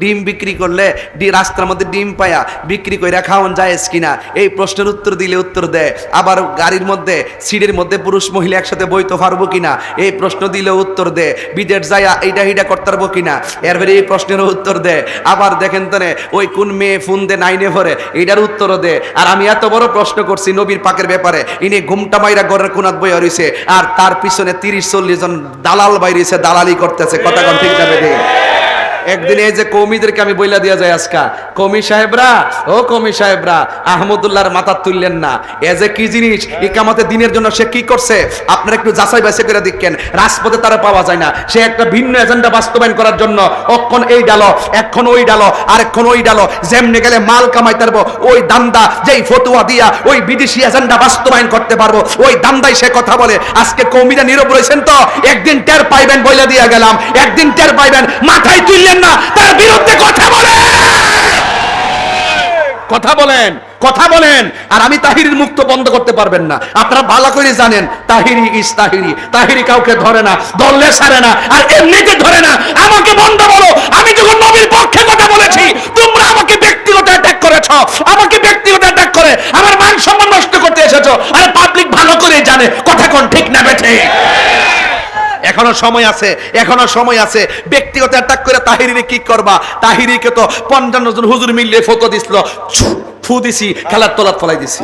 ডিম বিক্রি করলে রাস্তার মধ্যে ডিম পায়া বিক্রি করে খাওয়ান যায় কিনা? এই প্রশ্নের উত্তর দিলে উত্তর দেয়। আবার গাড়ির মধ্যে সিটের মধ্যে পুরুষ মহিলা একসাথে বইতে পারব কিনা? এই প্রশ্ন দিলে উত্তর দে বিদেশ যায়া এইটা এইটা করতে পারব কিনা? এরপরে এই প্রশ্নের উত্তর দে আবার দেখেন তো ওই কোন মেয়ে ফোন দে নাইনে ভরে এইটার উত্তরও দে আর আমি এত বড় প্রশ্ন করছি নবীর পাকের ব্যাপারে। ইনি ঘুমটা মাইরা গড়ের কোনাত বইয়া রইছে। আর তার পিছনে তিরিশ, চল্লিশ জন দালাল বাইরেছে দালালি করতেছে। কথা ঠিক যাবে দে একদিন এই যে কৌমিদেরকে আমি বইলা দিয়া যায় আজকা। কমি সাহেবরা, ও কমি সাহেবরা, আহমদুল্লাহর মাথা তুললেন না। এ যে কি জিনিস ইকামতে দিনের জন্য সে কি করছে? আপনারা একটু যাচাই বাছাই করে দেখেন, রাজপথে তারা পাওয়া যায় না। সে একটা ভিন্ন এজেন্ডা বাস্তবায়ন করার জন্য অক্ষণ এই ডালো এখন ওই ডালো আরেকক্ষণ ওই ডালো, যেমনি গেলে মাল কামাই পারব ওই দান্দা যেই ফতুয়া দিয়া ওই বিদেশি এজেন্ডা বাস্তবায়ন করতে পারব, ওই দান্দাই সে কথা বলে। আজকে কৌমিরা নীরব রয়েছেন তো, একদিন টের পাইবেন বইলা দিয়া গেলাম, একদিন টের পাইবেন, মাথায় তুললেন না, তার বিরুদ্ধে কথা বলে কথা বলেন কথা বলেন, আর আমি তাহিরির মুক্ত বন্ধ করতে পারবেন না। আপনারা ভালো করে জানেন, তাহিরি ইস তাহিরি তাহিরি কাউকে ধরে না, ধরলে সারে না, আর এমনিতে ধরে না। আমাকে বন্ধ বলো, আমি যখন নবীর পক্ষে কথা বলেছি, তোমরা আমাকে ব্যক্তিগত অ্যাটাক করেছ, আমাকে ব্যক্তিগত অ্যাটাক করে, আমার মান সম্মান নষ্ট করতে এসেছ, আর পাবলিক ভালো করে জানে, কথা কোন ঠিক না বেঠে এখনও সময় আছে, এখনও সময় আছে। ব্যক্তিগত অ্যাটাক করে তাহিরিরে কি করবা? তাহিরিকে তো পঞ্চান্ন জন হুজুর মিললে ফটো দিছিল। ফু দিছি, খেলার তলাত ফলাই দিছি।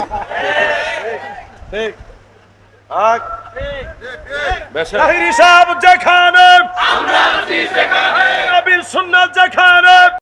তাহিরি সাহেব